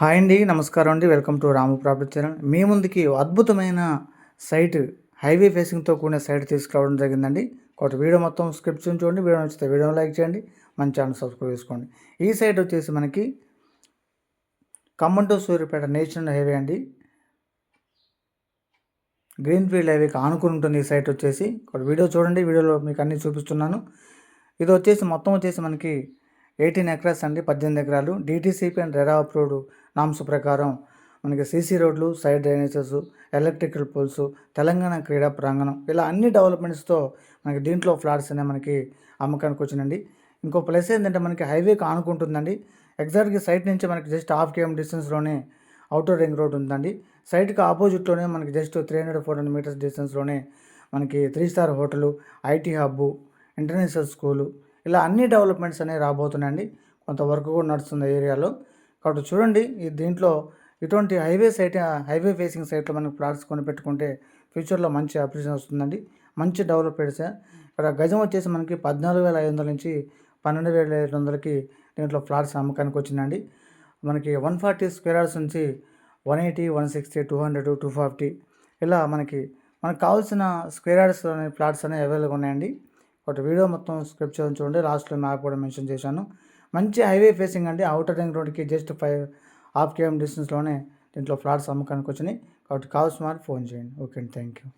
Hi అండి నమస్కారం అండి. Welcome to Ramu property channel. మీ ముందుకి అద్భుతమైన సైట్ హైవే ఫేసింగ్తో కూడిన సైట్ తీసుకురావడం జరిగిందండి. ఒకటి వీడియో మొత్తం స్క్రిప్ట్ చూడండి. వీడియో నచ్చితే వీడియో లైక్ చేయండి. మన ఛానల్ సబ్స్క్రైబ్ చేసుకోండి. ఈ సైట్ వచ్చేసి మనకి Khammam to Suryapet national highway అండి. గ్రీన్ ఫీల్డ్ హైవేకి ఆనుకుని ఉంటుంది ఈ సైట్ వచ్చేసి. ఒక వీడియో చూడండి. వీడియోలో మీకు అన్నీ చూపిస్తున్నాను. ఇది వచ్చేసి మొత్తం వచ్చేసి మనకి ఎయిటీన్ ఎకరాస్ అండి. పద్దెనిమిది ఎకరాలు. DTCP and RERA approved norms ప్రకారం మనకి సీసీ రోడ్లు side drainages electrical poles Telangana క్రీడా ప్రాంగణం ఇలా అన్ని డెవలప్మెంట్స్తో మనకి దీంట్లో ఫ్లాట్స్ అనేవి మనకి అమ్మకానికి వచ్చినండి ఇంకో ప్లస్ ఏంటంటే మనకి హైవేకి ఆనుకుంటుందండి ఎగ్జాక్ట్గా సైట్ నుంచి మనకి జస్ట్ హాఫ్ కేఎం డిస్టెన్స్లోనే అవుటర్ రింగ్ రోడ్ ఉందండి. సైట్కి ఆపోజిట్లోనే మనకి just three hundred four hundred meters డిస్టెన్స్లోనే మనకి three star hotel IT hub international school ఇలా అన్ని డెవలప్మెంట్స్ అనేవి రాబోతున్నాయండి. కొంత వర్క్ కూడా నడుస్తుంది ఏరియాలో. కాబట్టి చూడండి ఈ దీంట్లో ఇటువంటి హైవే సైట్ హైవే ఫేసింగ్ సైట్లో మనకి ప్లాట్స్ కొని పెట్టుకుంటే ఫ్యూచర్లో మంచి అప్రిషన్ వస్తుందండి. మంచి డెవలప్మెంట్స్ ఇక్కడ గజం వచ్చేసి మనకి పద్నాలుగు వేల ఐదు వందల నుంచి పన్నెండు వేల ఐదు వందలకి దీంట్లో ఫ్లాట్స్ అమ్మకానికి వచ్చిందండి. మనకి వన్ ఫార్టీ స్క్వేర్ యార్డ్స్ నుంచి one eighty one sixty two hundred two forty ఇలా మనకి మనకు కావాల్సిన స్క్వేర్ యార్డ్స్ అనే ఫ్లాట్స్ అనేవి అవైలబుల్ ఉన్నాయండి. ఒకటి వీడియో మొత్తం స్క్రిప్ట్ చూడండి. లాస్ట్లో మ్యాప్ కూడా మెన్షన్ చేశాను. మంచి హైవే ఫేసింగ్ అండి. అవుటర్ రింగ్ రోడ్కి జస్ట్ ఫైవ్ హాఫ్ కేఎం డిస్టెన్స్లోనే దీంట్లో ఫ్లాట్స్ అమ్మకానికి వచ్చినాయి. కాబట్టి కావాల్సిన వారు ఫోన్ చేయండి. ఓకే అండి. Thank you